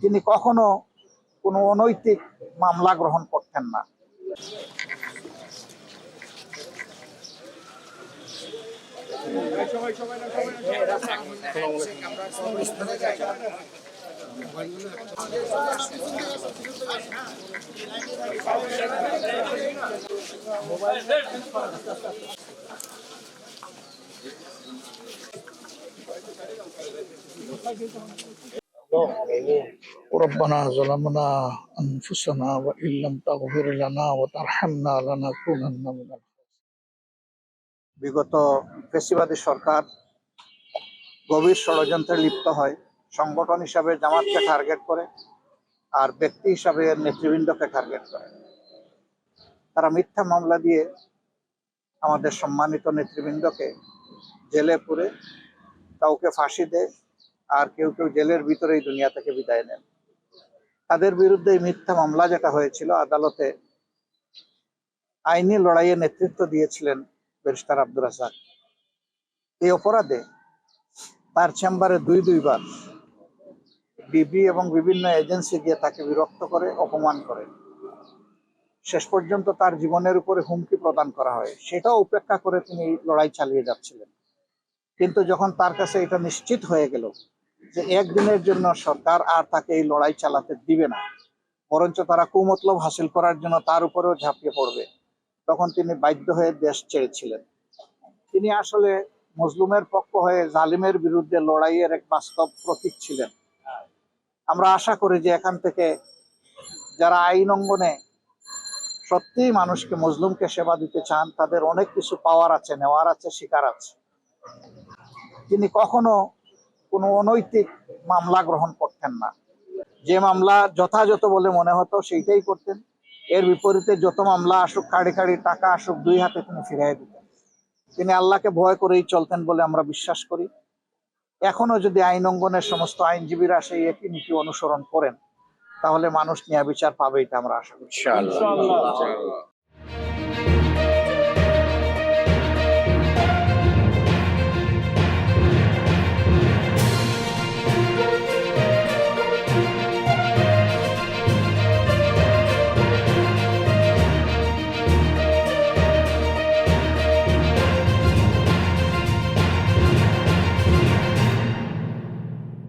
তিনি কখনো কোনো অনৈতিক মামলা গ্রহণ করতেন না। ربنا ظلمنا أنفسنا وإن لم تغفر لنا وترحمنا لنكونن من বিগত ফেসিবাদী সরকার গভীর ষড়যন্ত্রে লিপ্ত হয় সংগঠন হিসাবে জামাতকে টার্গেট করে আর ব্যক্তি হিসাবে নেতৃবৃন্দকে টার্গেট করে তারা মিথ্যা মামলা দিয়ে আমাদের সম্মানিত নেতৃবৃন্দকে জেলে পুরে কাউকে ফাঁসি দেয় আর কেউ কেউ জেলের ভিতরেই দুনিয়া থেকে বিদায় নেন। তাদের বিরুদ্ধে মিথ্যা মামলা যেটা হয়েছিল, আদালতে আইনি লড়াইয়ে নেতৃত্ব দিয়েছিলেন ব্যারিস্টার আব্দুর রাজাক এই অপরাধে তার চেম্বারে দুই দুইবার ডিবি এবং বিভিন্ন এজেন্সি গিয়ে তাকে বিরক্ত করে, অপমান করে। শেষ পর্যন্ত তার জীবনের উপরে হুমকি প্রদান করা হয়। সেটাও উপেক্ষা করে তিনি লড়াই চালিয়ে যাচ্ছিলেন। কিন্তু যখন তার কাছে এটা নিশ্চিত হয়ে গেল যে একদিনের জন্য সরকার আর তাকে এই লড়াই চালাতে দিবে না। বরঞ্চ তারা কুমতলব হাসিল করার জন্য তার উপরেও ঝাঁপিয়ে পড়বে। তখন তিনি বাধ্য হয়ে দেশ ছেড়েছিলেন। তিনি আসলে মজলুমের পক্ষ হয়ে জালিমের বিরুদ্ধে লড়াইয়ের এক বাস্তব প্রতীক ছিলেন। আমরা আশা করি যে এখান থেকে যারা আইন অঙ্গনে সত্যিই মানুষকে, মজলুমকে সেবা দিতে চান, তাদের অনেক কিছু পাওয়ার আছে, নেওয়ার আছে, শিকার আছে। তিনি কখনো কোনো অনৈতিক মামলা গ্রহণ করতেন না। যে মামলা যথাযথ বলে মনে হতো সেইটাই করতেন। এর বিপরীতে যত মামলা আসুক, কাড়ি কাড়ি টাকা আসুক, দুই হাতে তিনি ফিরিয়ে দিতেন। তিনি আল্লাহকে ভয় করেই চলতেন বলে আমরা বিশ্বাস করি। এখনও যদি আইন অঙ্গনের সমস্ত আইনজীবীরা সেই একই নীতি অনুসরণ করেন, তাহলে মানুষ ন্যায় বিচার পাবে এটা আমরা আশা করি।